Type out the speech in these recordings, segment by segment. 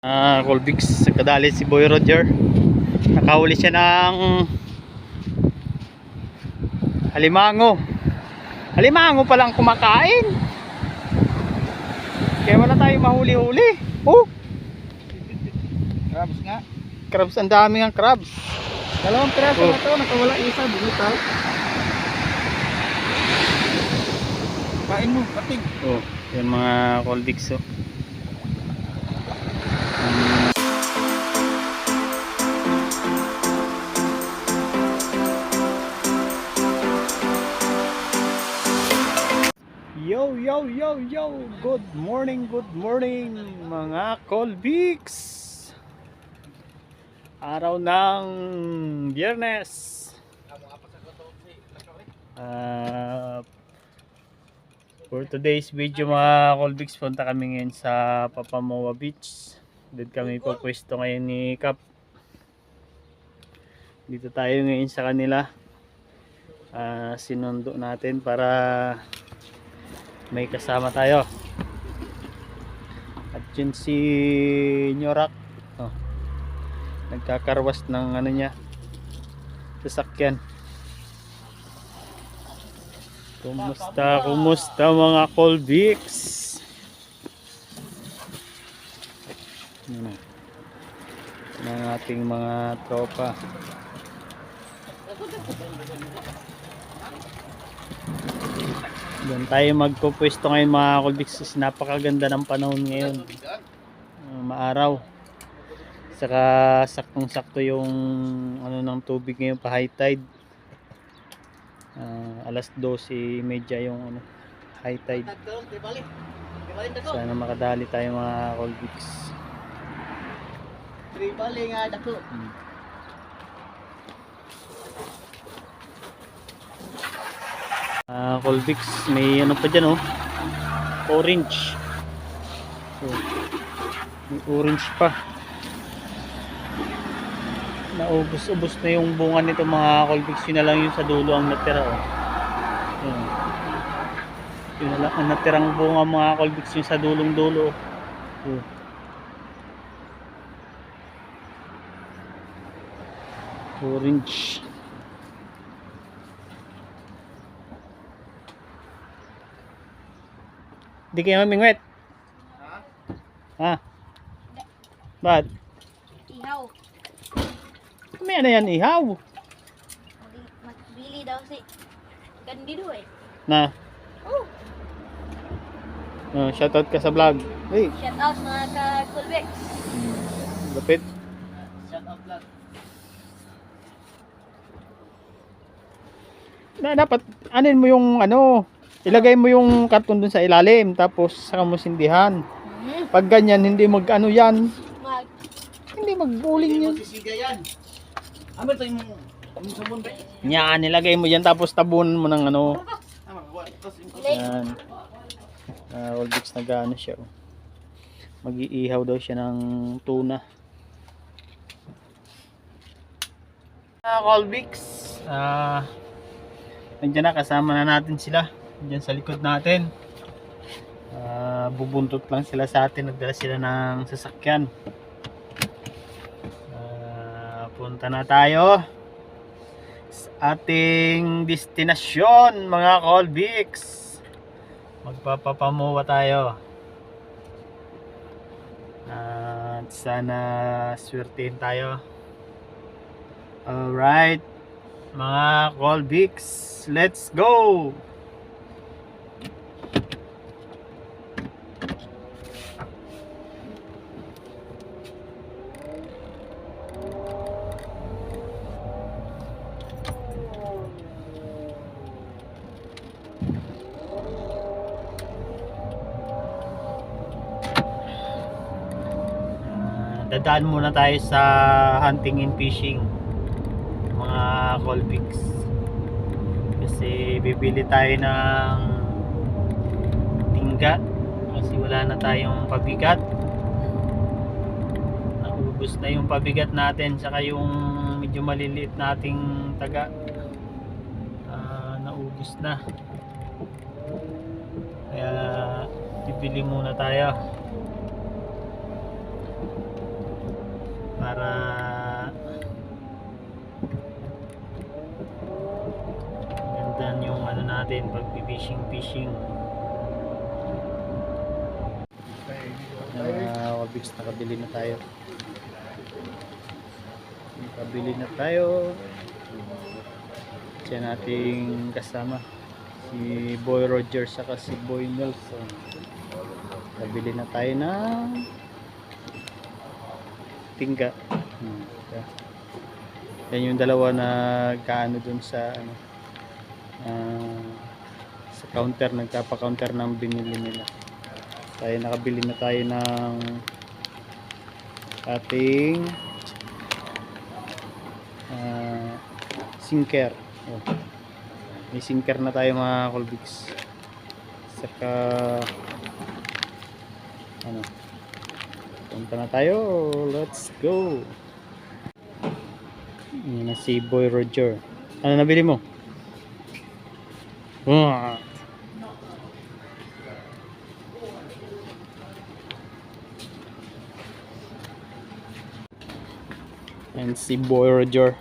Ah, Colbix, kadali si Boy Roger. Nakahuli siya ng halimango. Halimango pa lang kumakain. Kaya wala tayong mahuli-huli. Oh, Crabs nga. crabs ang dami ng crabs. Dalawang piraso Oh. na to, nakawala isa, bumitaw. Kain mo, pating. Oh, yan mga Colbix oh. Yo, yo, yo, yo! Good morning, good morning mga Colbix! Araw ng Biyernes. Ah, for today's video mga Colbix, punta kami ngayon sa Papamoa Beach. Doon kami pupwesto ngayon ni Kap. Dito tayo ngayon sa kanila. Ah, sinundo natin para may kasama tayo. At yun si Nyorak. Oh. Nagkakarwas ng ano niya. Sasakyan. Kumusta, kumusta mga Colbix? Ano ng ating mga tropa. Doon tayo magpupwesto ngayon mga Colbix. Napakaganda ng panahon ngayon. Uh, maaraw. Saka saktong-sakto yung ano ng tubig ngayon pa high tide. Ah, alas 12 medya yung ano, high tide. Sana makadali tayo mga Colbix. Tribali nga dako. Hmm. Ah, Colbix, may ano pa dyan oh. Orange. Oh. May orange pa. Naubos-ubos na yung bunga nito mga Colbix. Yun na lang yung sa dulo ang natira oh. Yun. Yun na lang ang natirang bunga mga Colbix yung sa dulong dulo. Oh. Orange. Di kayo mamingwit. Ha? Ba't? Ihaw. May ano yan ihaw. Mag- Magbili daw si Candido eh. Na. Oh, Oh, shoutout ka sa vlog. Hey, shout out mga ka-Kulbex. lapit. Shout out vlog. Na, dapat anin mo yung ano, ilagay mo yung karton dun sa ilalim tapos saka mo sindihan. Hmm. Pag ganyan hindi mag ano yan, hindi mag-bowling Hindi yan. sisiga yan. Amo ito yung yung sabon ba? Yan, nilagay mo yan tapos tabunan mo ng ano. Yan. Uh, Olbix nag ano siya. oh. Mag-iihaw daw siya ng tuna. Uh, Colbix. Ah, nandiyan na kasama na natin sila. Nandiyan sa likod natin. Ah, bubuntot lang sila sa atin. Nagdala sila ng sasakyan. Ah, punta na tayo sa ating destinasyon mga Colbix magpapapamuwa tayo at sana swertihin tayo alright mga Colbix let's go! Ah, dadaan muna tayo sa hunting and fishing mga Colbix kasi bibili tayo ng tingga. Kasi wala na tayong pabigat. Naubos na yung pabigat natin saka yung medyo maliliit nating taga. Ah, naubos na. Kaya bibili muna tayo. Para ganda yung ano natin pag fishing fishing uh, Wabix nakabili na tayo. Nakabili na tayo. Siya nating kasama. Si Boy Roger saka si Boy Nelson. Nakabili na tayo ng tingga hmm. yan yung dalawa na kaano dun sa ano sa counter nagkapa-counter ng binili nila. Tayo nakabili na tayo ng ating ah, sinker. Oh. may sinker na tayo mga Colbix. Saka ano punta na tayo. Let's go. Yan na si Boy Roger. Ano nabili mo? Wow. and si Boy Roger.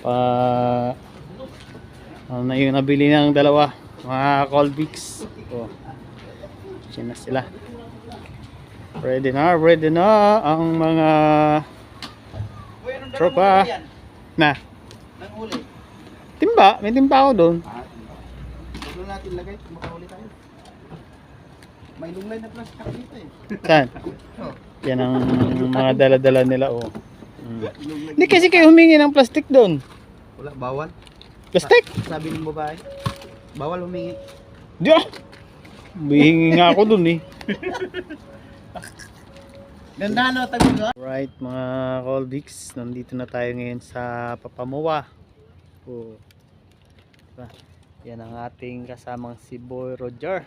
Pa ano na yung nabili ng dalawa mga Colbix oh. Diyan na sila. Ready na ready na ang mga Tropa. na timba may timba ako doon Ah, natin lagay, makahuli tayo. May lunglay na plastic dito eh. saan? Oh, yan ang mga dala-dala nila oh. Mm. hindi kasi kayo humingi ng plastic doon Wala, bawal. plastic? Sabi ng babae, bawal humingi. Diyo! Bihingi nga ako dun eh. Ganda no, tabi ko. Right mga Colbix, nandito na tayo ngayon sa Papamuwa. Oh. Diba? Yan ang ating kasamang si Boy Roger,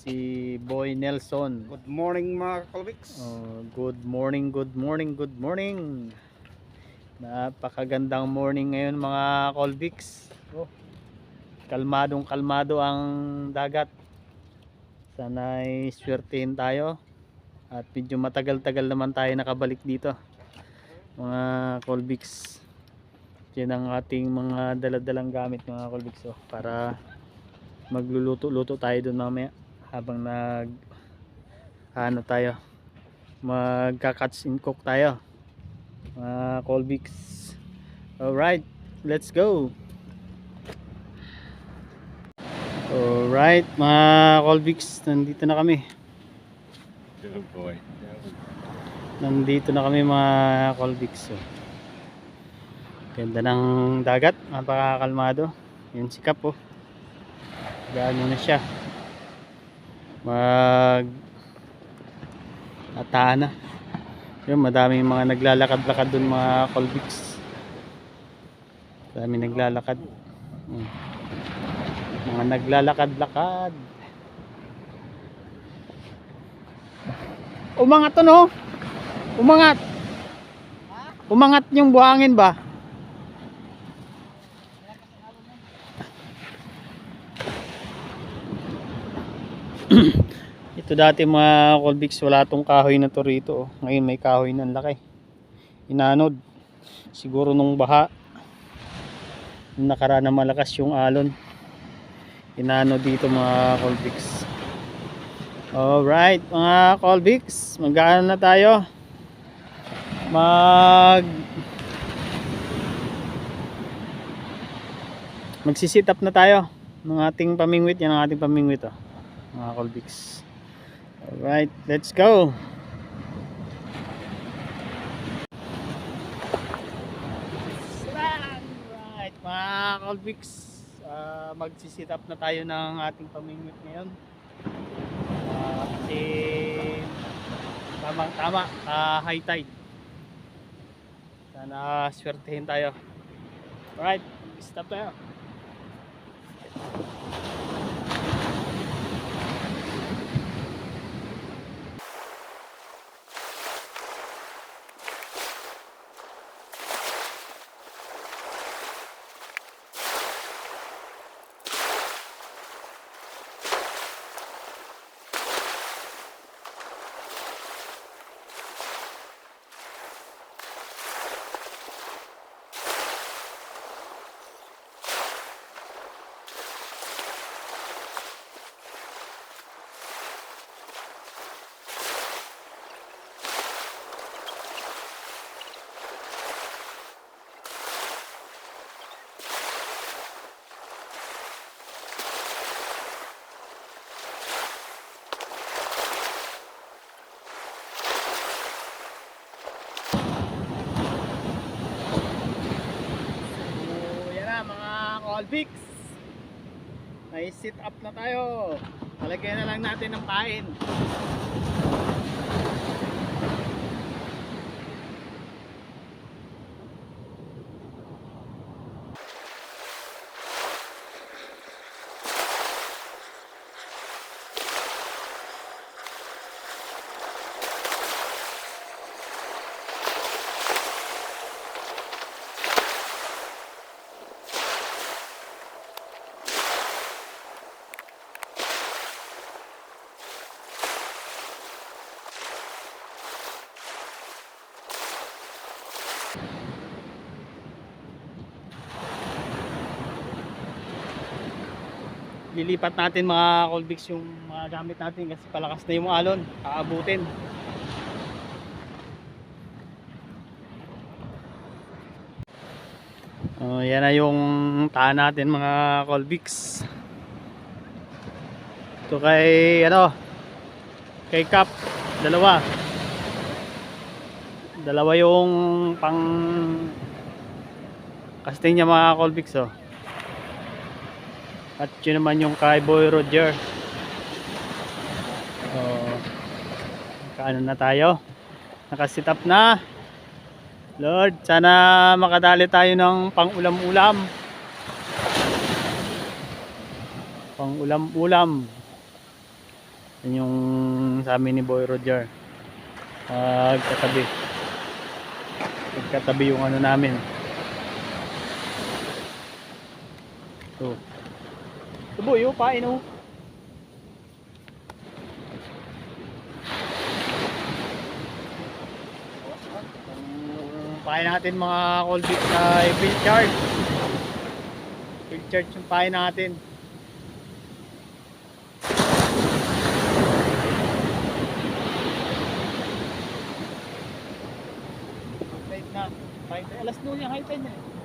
si Boy Nelson. Good morning mga Colvix. Oh, good morning, good morning, good morning. Napakagandang morning ngayon mga Colbix. Oh. Kalmadong kalmado ang dagat. Sana'y swertein tayo. At medyo matagal-tagal naman tayo nakabalik dito. Mga Colbix. Yan ang ating mga daladalang gamit mga Colbix. Oh, para magluluto-luto tayo doon mamaya. Habang nag ano tayo magka-cuts and cook tayo mga Colbix alright let's go alright mga Colbix nandito na kami nandito na kami mga Colbix oh. Ganda ng dagat napakakalmado. Yun si Kap oh. Gaano na siya. Mag ataan na. Yun madaming mga naglalakad-lakad dun mga Colbix. Madaming naglalakad. Hmm. mga naglalakad-lakad. Umangat to no umangat. Umangat yung buhangin ba Ito dati mga Colbix wala tong kahoy na to rito. oh. Ngayon may kahoy ng laki. Inanod. Siguro nung baha. Nakaraan na malakas yung alon. Inanod dito mga Colbix. Alright mga Colbix. Mag-ano na tayo. Mag magsisit up na tayo ng ating pamingwit. Yan ang ating pamingwit oh mga Colbix. Alright, let's go. Alright, mga Colbix, uh, magsisit up na tayo ng ating pamingwit ngayon. Uh, kasi tamang tama, uh, high tide. Sana swertehin tayo. Alright, stop tayo. Colbix. May sit up na tayo. Talagyan na lang natin ng pain. Lilipat natin mga Colbix yung mga gamit natin kasi palakas na yung alon. Aabutin. Oh, yan na yung taan natin mga Colbix. Ito kay ano kay Cap dalawa. Dalawa yung pang casting niya mga Colbix oh at yun naman yung kay Roger. So, kaano na tayo? Nakasit up na. Lord, sana makadali tayo ng pang-ulam-ulam. Pang-ulam-ulam. Yan yung sa amin ni Boy Roger. Pagkatabi. Pagkatabi yung ano namin. So, Tuboy, oh, pain oh. Ang pain natin mga Colbit na field chart. Field chart yung pain natin. Tide na. Tide na. Alas noon yung high tide na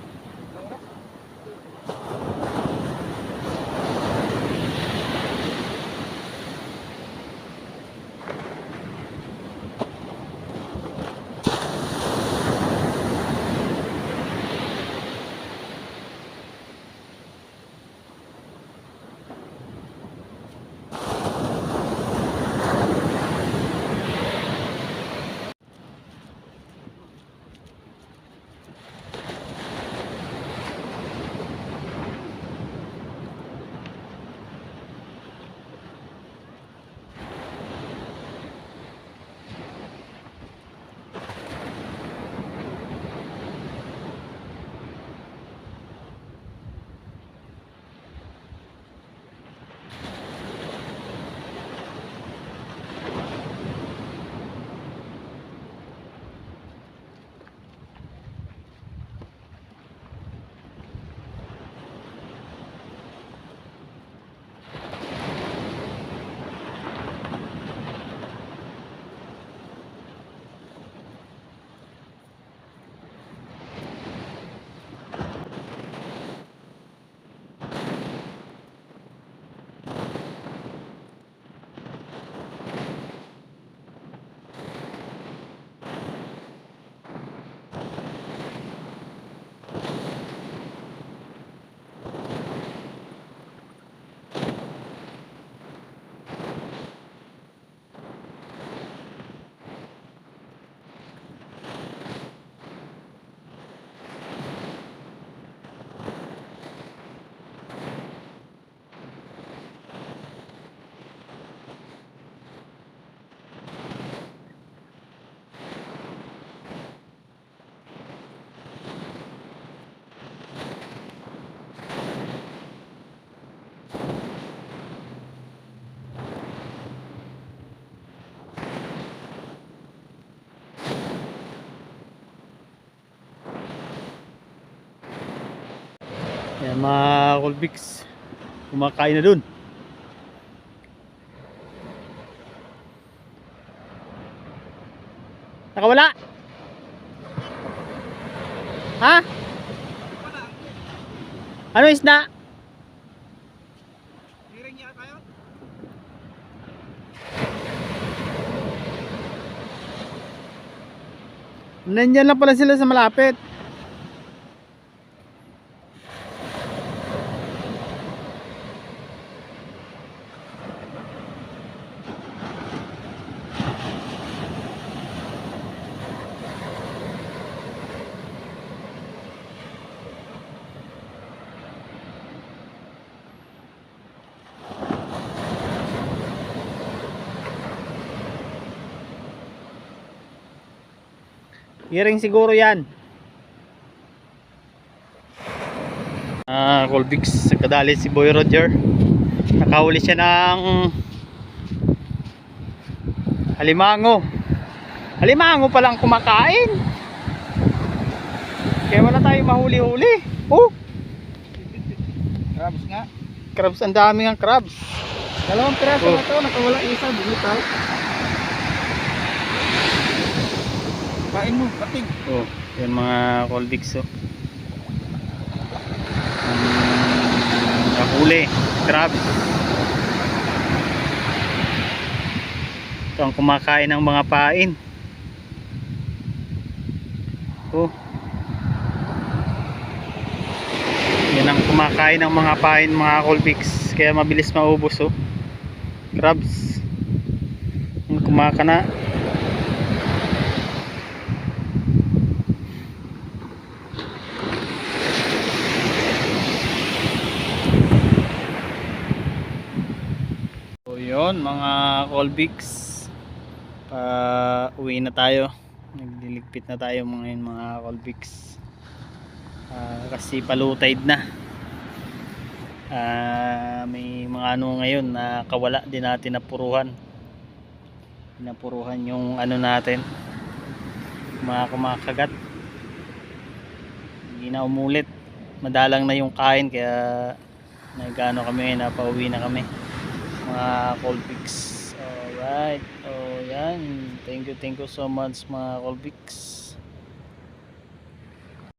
eh. Yan mga Colbix. Kumakain na dun. Nakawala? Ha? Ano isda? Hiring niya tayo? Nandyan lang pala sila sa malapit. Hearing siguro yan. Ah, Colbix, kadali si Boy Roger. Nakahuli siya ng halimango. Halimango palang kumakain. Kaya wala tayo mahuli-huli. Oh, Crabs nga. crabs, ang dami ng crabs. Dalawang piraso Oh. na to, nakawala isa, bumitaw. Kain mo, pating. Oh, yan mga Colbix oh. Um, nahuli, crabs. Ito ang kumakain ng mga pain. Oh. Yan ang kumakain ng mga pain mga Colbix. Kaya mabilis maubos oh. Crabs. Kumakana. So yun mga Colbix pa uwi na tayo. Nagliligpit na tayo mga yun, mga Colbix Ah, kasi palutide na. Ah, may mga ano ngayon na kawala din natin napuruhan. Napuruhan yung ano natin. Mga kumakagat. Hindi na umulit. Madalang na yung kain kaya nagano kami ngayon napauwi na kami mga Colpix alright. Oh yan. Thank you thank you so much mga Colpix